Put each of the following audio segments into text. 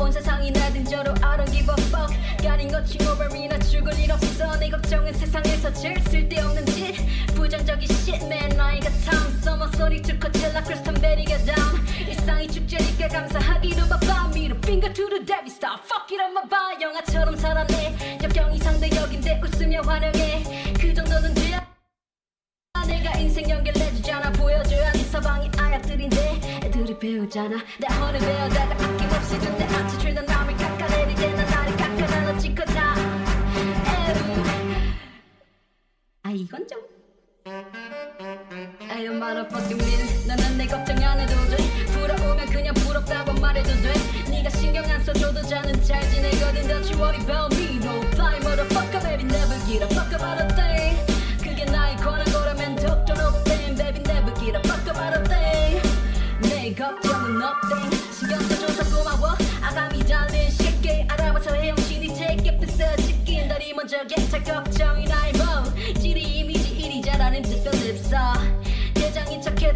온 세상이 나 등저로 I don't give a fuck. 가린 거친 오버이나 죽을 일 없어. 내 걱정은 세상에서 제일 쓸데없는 짓 부정적인 shit man 나이가 참 서머 소리 쭉 커질라 크리스탄 베리가 down. 일상이 축제니까 감사하기로 바빠. 미루 finger to the devil star fuck it up 봐 영화처럼 살았네 역경 이 상대 역인데 웃으며 환영해. 그 정도는 돼야 내가 인생 연결 내주잖아. 보여줘야 네 서방이 아약들인데 애들이 배우잖아. 내 허를 베어다가 아낌없이 motherfucking mean 너는 내 걱정 안 해도 돼 부러우면 그냥 부럽다고 말해도 돼 네가 신경 안 써줘도 자는 잘 지내거든 Don't you worry about me No fly motherfucker baby never get a fuck about a thing 그게 나의 권한 거라면 no thing baby never get a fuck about a thing 내 걱정은 nothing 신경 써줘서 고마워 아감이 달린 쉽게 알아봐서 헤엄치니 take it 부서지긴 다리 먼저 get 걱정이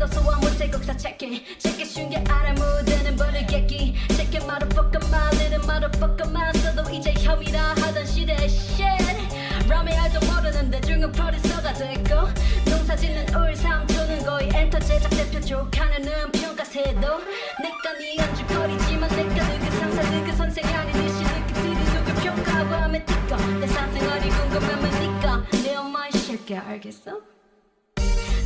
척해도 소화 못해 곡사 체크 체크 쉰게 알아 무대는 버리겠기. 체크 motherfucker my little motherfucker만 써도 이제 혐이라 하던 시대. Shit. 람의 알도 모르는데 중은 프로듀서가 됐고 농사 짓는 울 삼촌은 거의 엔터 제작 대표 족하는 평가 태도. 내가 네 안주거리지만 내가 너그 상사 너그 선생 아니듯이 너희들이 누굴 평가하고 하면 띠꺼 내 사생활이 궁금하면 니까 내 엄마의 새끼 알겠어?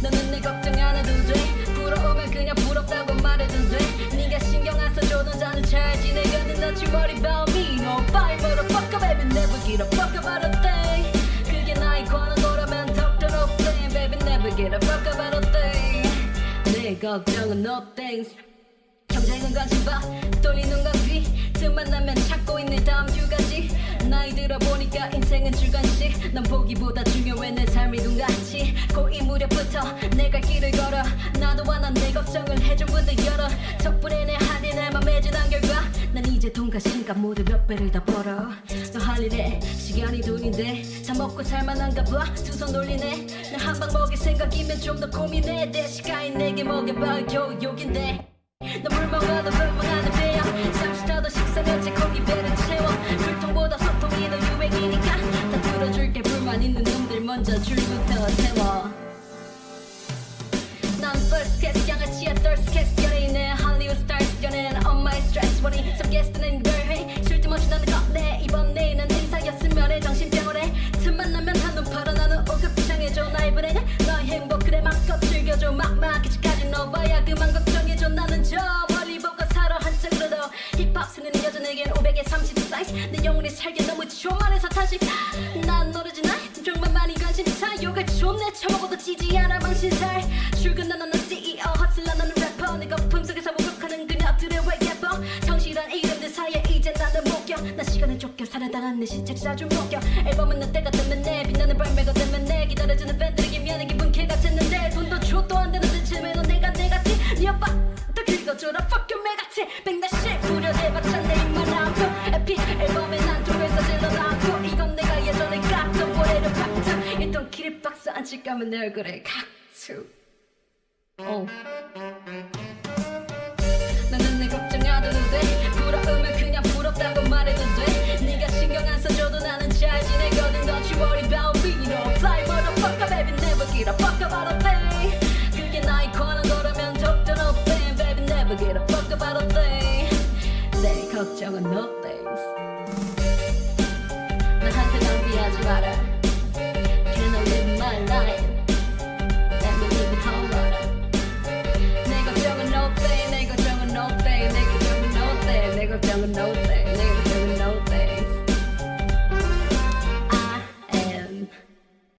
너는 내 걱정 안 해도 돼 부러우면 그냥 부럽다고 말해도 돼 네가 신경 안 써줘도 나는 잘 지내거든 Don't you worry about me No fire motherfucker baby never get a fuck about a thing 그게 나의 권한 거라면 no thing baby never get a fuck about a thing 내 걱정은 no things 경쟁은 관심 봐 떨리는 감기 틈만 나면 찾고 있는 다음 휴가지 나이 들어보니까 인생은 주관식. 난 보기보다 중요해 내 삶이 눈같이. 고2 무렵부터 내갈 길을 걸어. 나도 와난 내 걱정을 해준 분들 여러 덕분에 내 할일 내맘 매진한 결과. 난 이제 돈과 신값 모두 몇 배를 다 벌어. 너 할 일에 시간이 돈인데 다 먹고 살만한가 봐두 손 돌리네. 난한방 먹일 생각이면 좀 더 고민해. 대시가인 내게 먹여봐. 교육인데 너 물먹어도 불멍하는 배야. 잠시 타도 식사면체 거기 배를 더 유행이니까 다 들어줄게. 불만 있는 놈들 먼저 줄부터 세워 여전에겐 500에 30 사이즈. 내 영혼이 살기 너무 조만해서 다시 난 노르지 나 정말 많이 관심 사 욕을 좀내 처먹어도 지지 않아 방신살. 출근 나는 CEO 허슬러 나는 래퍼 내 거품 속에서 목욕하는 그녀들의 왜 예뻐 성실한 이름들 사이에 이제 나는 목격. 나 시간을 쫓겨 살아당한 내 시체 자주 목격. 앨범은 너 때가 되면 내 빛나는 발매가 되면 내. 기다려주는 팬들에게 미안해 기분 개 같았는데 돈도 줘도 안 되는 대체면 너 내가 내 같지 네 오빠 또 긁어줘라. Fuck 안 칠까면 내 얼굴에 각투 어. 나는 내 걱정 안 해도 돼 부러우면 그냥 부럽다고 말해도 돼 네가 신경 안 써줘도 나는 잘 지내거든 Don't you worry about me No fly motherfucker baby never get a fuck about a thing 그게 나의 권한 거라면 doctor no thing baby never get a fuck about a thing 내 걱정은 no I 내걱